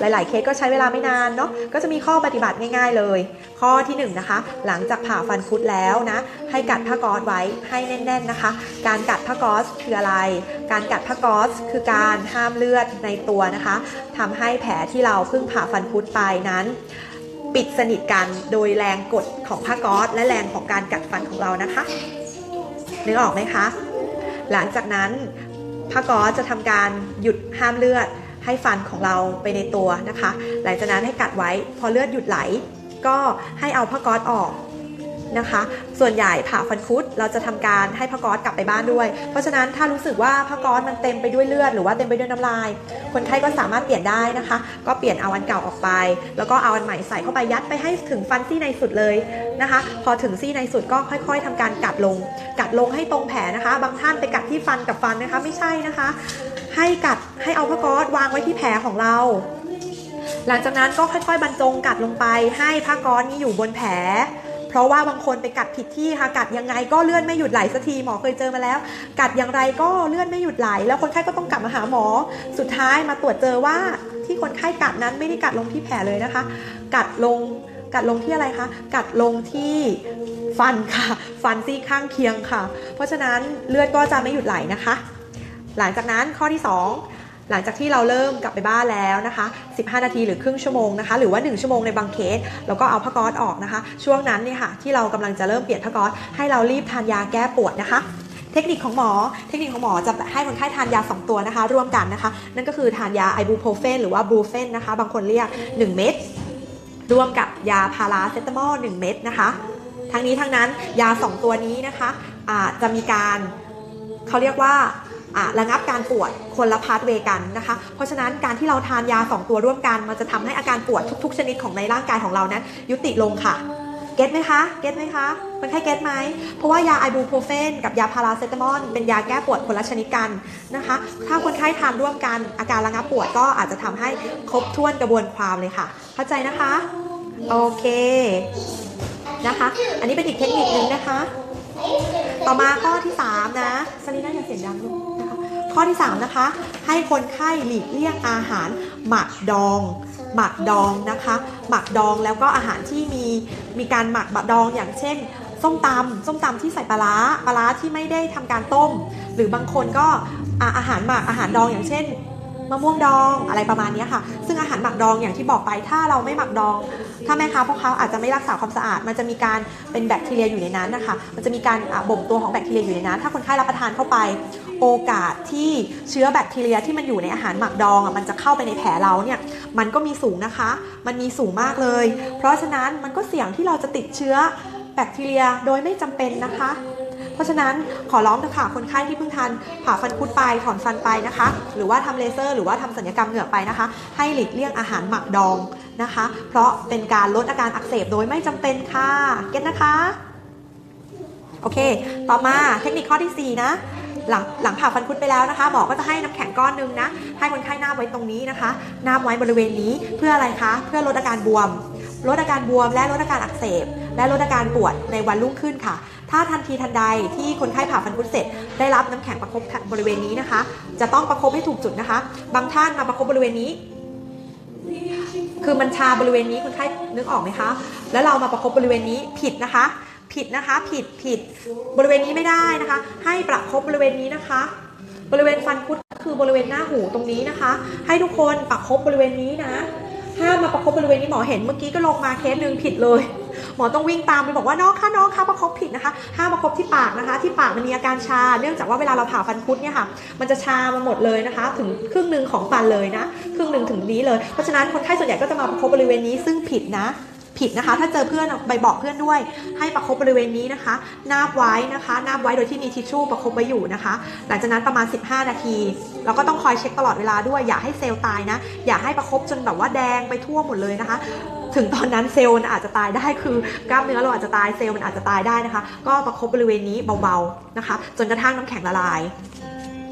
หลาย ๆ เคสก็ใช้เวลาไม่นานเนาะก็จะมีข้อปฏิบัติง่าย ๆ เลย ข้อที่1นงนะคะ หลังจากผ่าฟันคุดแล้วนะ ให้กัดผ้าก๊อซไว้ให้แน่น ๆ นะคะ การกัดผ้าก๊อซคืออะไร การกัดผ้าก๊อซคือการห้ามเลือดในตัวนะคะทำให้แผลที่เราเพิ่งผ่าฟันคุดไปนั้นปิดสนิทกันโดยแรงกดของผ้าก๊อซและแรงของการกัดฟันของเรานะคะ นึกออกไหมคะ หลังจากนั้นผ้าก๊อซจะทำการหยุดห้ามเลือด ให้ฟันของเราไปในตัวนะคะ หลังจากนั้นให้กัดไว้พอเลือดหยุดไหล ก็ให้เอาผ้าก๊อซออกนะคะ ส่วนใหญ่ผ่าฟันคุดเราจะทำการให้ผ้าก๊อซกลับไปบ้านด้วย เพราะฉะนั้นถ้ารู้สึกว่าผ้าก๊อซมันเต็มไปด้วยเลือดหรือว่าเต็มไปด้วยน้ำลาย คนไข้ก็สามารถเปลี่ยนได้นะคะ ก็เปลี่ยนเอาอันเก่าออกไป แล้วก็เอาอันใหม่ใส่เข้าไปยัดไปให้ถึงฟันซี่ในสุดเลยนะคะ พอถึงซี่ในสุดก็ค่อย ๆทำการกัดลง กัดลงให้ตรงแผลนะคะ บางท่านไปกัดที่ฟันกับฟันนะคะ ไม่ใช่นะคะ ให้กัดให้เอาผ้าก๊อซวางไว้ที่แผลของเรา หลังจากนั้นก็ค่อยๆ บรรจงกัดลงไป ให้ผ้าก๊อซนี้อยู่บนแผล เพราะว่าบางคนไปกัดผิดที่ค่ะกัดยังไงก็เลือดไม่หยุดไหลสักทีหมอเคยเจอมาแล้ว กัดอย่างไรก็เลือดไม่หยุดไหล แล้วคนไข้ก็ต้องกลับมาหาหมอ สุดท้ายมาตรวจเจอว่าที่คนไข้กัดนั้นไม่ได้กัดลงที่แผลเลยนะคะ กัดลงกัดลงที่อะไรคะ กัดลงที่ฟันค่ะ ฟันซี่ข้างเคียงค่ะ เพราะฉะนั้นเลือดก็จะไม่หยุดไหลนะคะ หลังจากนั้นข้อที่ 2 หลังจากที่เราเริ่มกลับไปบ้านแล้วนะคะ 15 นาทีหรือครึ่งชั่วโมงนะคะ หรือว่า 1 ชั่วโมงในบางเคสแล้วก็เอาผ้าก๊อซออกนะคะ ช่วงนั้นเนี่ยค่ะที่เรากำลังจะเริ่มเปลี่ยนผ้าก๊อซให้เรารีบทานยาแก้ปวดนะคะเทคนิคของหมอ เทคนิคของหมอจะให้คนไข้ทานยา 2 ตัวนะคะ ร่วมกันนะคะ นั่นก็คือทานยาไอบูโพรเฟนหรือว่าบูเฟนนะคะ บางคนเรียก 1 เม็ดร่วมกับยาพาราเซตามอล1เม็ดนะคะ ทั้งนี้ทั้งนั้นยา 2 ตัวนี้นะคะะจะมีการเขาเรียกว่า ระงับการปวดคนละพาร์ทเวกันนะคะ เพราะฉะนั้นการที่เราทานยา 2 ตัวร่วมกันมันจะทำให้อาการปวดทุก ๆ ชนิดของในร่างกายของเรานั้น ยุติลงค่ะเก็ตไหมคะ เก็ตไหมคะคนไข้เก็ตไหม เพราะว่ายาไอบูโพรเฟนกับยาพาราเซตามอลเป็นยาแก้ปวดคนละชนิดกันนะคะ ถ้าคนไข้ทานร่วมกันอาการระงับปวดก็อาจจะทำให้ครบถ้วนกระบวนความเลยค่ะ เข้าใจนะคะ โอเค นะคะ อันนี้เป็นอีกเทคนิคนึงนะคะ ต่อมาข้อที่ 3 นะสลีน่าอย่าเสียงดังลูก ข้อที่ 3 นะคะ ให้คนไข้หลีกเลี่ยงอาหารหมักดอง หมักดองนะคะ หมักดองแล้วก็อาหารที่มีมีการหมักบะดองอย่างเช่น ส้มตำส้มตำที่ใส่ปลาร้าปลาร้าที่ไม่ได้ทำการต้ม หรือบางคนก็อาหารหมักอาหารดองอย่างเช่น มะม่วงดองอะไรประมาณนี้ค่ะ ซึ่งอาหารหมักดองอย่างที่บอกไปถ้าเราไม่หมักดอง ถ้าแม่ค้าพ่อค้าอาจจะไม่รักษาความสะอาด มันจะมีการเป็นแบคทีเรียอยู่ในนั้นนะคะ มันจะมีการบ่มตัวของแบคทีเรียอยู่ในนั้น ถ้าคนไข้รับประทานเข้าไป โอกาสที่เชื้อแบคทีเรียที่มันอยู่ในอาหารหมักดองอะมันจะเข้าไปในแผลเราเนี่ยมันก็มีสูงนะคะ มันมีสูงมากเลย เพราะฉะนั้นมันก็เสี่ยงที่เราจะติดเชื้อแบคทีเรียโดยไม่จำเป็นนะคะ เพราะฉะนั้นขอร้องเถอะค่ะคนไข้ที่เพิ่งทานผ่าฟันคุดไปถอนฟันไปนะคะ หรือว่าทำเลเซอร์ หรือว่าทำศัลยกรรมเหงือกไปนะคะ ให้หลีกเลี่ยงอาหารหมักดองนะคะ เพราะเป็นการลดอาการอักเสบโดยไม่จำเป็นค่ะเก็ตนะคะโอเค ต่อมาเทคนิคข้อที่ 4 นะหลังหลังผ่าฟันคุดไปแล้วนะคะหมอก็จะให้น้ำแข็งก้อนหนึงนะ ให้คนไข้หน้าไว้ตรงนี้นะคะหน้าไว้บริเวณนี้เพื่ออะไรคะ เพื่อลดอาการบวม ลดอาการบวมและลดอาการอักเสบ และลดอาการปวดในวันรุ่งขึ้นค่ะ ถ้าทันทีทันใดที่คนไข้ผ่าฟันคุดเสร็จ ได้รับน้ำแข็งประคบบริเวณนี้นะคะ จะต้องประคบให้ถูกจุดนะคะ บางท่านมาประคบบริเวณนี้ คือมันชาบริเวณนี้คนไข้นึกออกไหมคะ แล้วเรามาประคบบริเวณนี้ผิดนะคะ ผิดนะคะ ผิดผิดบริเวณนี้ไม่ได้นะคะ ให้ประคบบริเวณนี้นะคะ บริเวณฟันคุดคือบริเวณหน้าหูตรงนี้นะคะ ให้ทุกคนประคบบริเวณนี้นะห้ามมาประคบบริเวณนี้หมอเห็นเมื่อกี้ก็ลงมาเคสหนึ่งผิดเลย หมอต้องวิ่งตามไปบอกว่าน้องคะน้องคะประคบผิดนะคะ ห้ามประคบที่ปากนะคะ ที่ปากมันมีอาการชา เนื่องจากว่าเวลาเราผ่าฟันคุดเนี่ยค่ะ มันจะชามาหมดเลยนะคะ ถึงครึ่งหนึ่งของฟันเลยนะ ครึ่งหนึ่งถึงนี้เลย เพราะฉะนั้นคนไข้ส่วนใหญ่ก็จะมาประคบบริเวณนี้ซึ่งผิดนะ ผิดนะคะ ถ้าเจอเพื่อนไปบอกเพื่อนด้วย ให้ประคบบริเวณนี้นะคะ นาบไว้นะคะ นาบไว้โดยที่มีทิชชู่ประคบไว้อยู่นะคะ หลังจากนั้นประมาณ 15 นาทีเราก็ต้องคอยเช็คตลอดเวลาด้วย อย่าให้เซลล์ตายนะ อย่าให้ประคบจนแบบว่าแดงไปทั่วหมดเลยนะคะ ถึงตอนนั้นเซลล์มันอาจจะตายได้คือกล้ามเนื้อเราอาจจะตายเซลล์มันอาจจะตายได้นะคะ ก็ประคบบริเวณนี้เบาๆนะคะ จนกระทั่งน้ำแข็งละลาย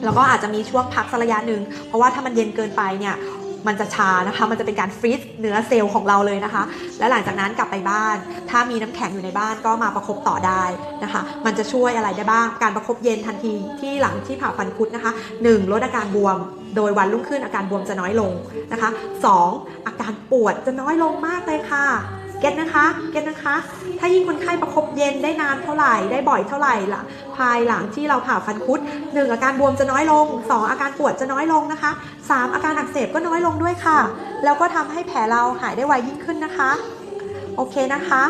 แล้วก็อาจจะมีช่วงพักสักระยะหนึ่งเพราะว่าถ้ามันเย็นเกินไปเนี่ย มันจะชานะคะ มันจะเป็นการฟรีซเนื้อเซลล์ของเราเลยนะคะ และหลังจากนั้นกลับไปบ้าน ถ้ามีน้ำแข็งอยู่ในบ้านก็มาประคบต่อได้นะคะ มันจะช่วยอะไรได้บ้าง การประคบเย็นทันทีที่หลังที่ผ่าฟันคุดนะคะ 1. ลดอาการบวม โดยวันรุ่งขึ้นอาการบวมจะน้อยลงนะคะ 2. อาการปวดจะน้อยลงมากเลยค่ะ เก็ตนะคะ เก็ตนะคะ ถ้ายิ่งคนไข้ประคบเย็นได้นานเท่าไหร่ ได้บ่อยเท่าไหร่ล่ะ ภายหลังที่เราผ่าฟันคุด 1. อาการบวมจะน้อยลง 2. อาการปวดจะน้อยลงนะคะ 3. อาการอักเสบก็น้อยลงด้วยค่ะ แล้วก็ทำให้แผลเราหายได้ไวยิ่งขึ้นนะคะ โอเคนะคะ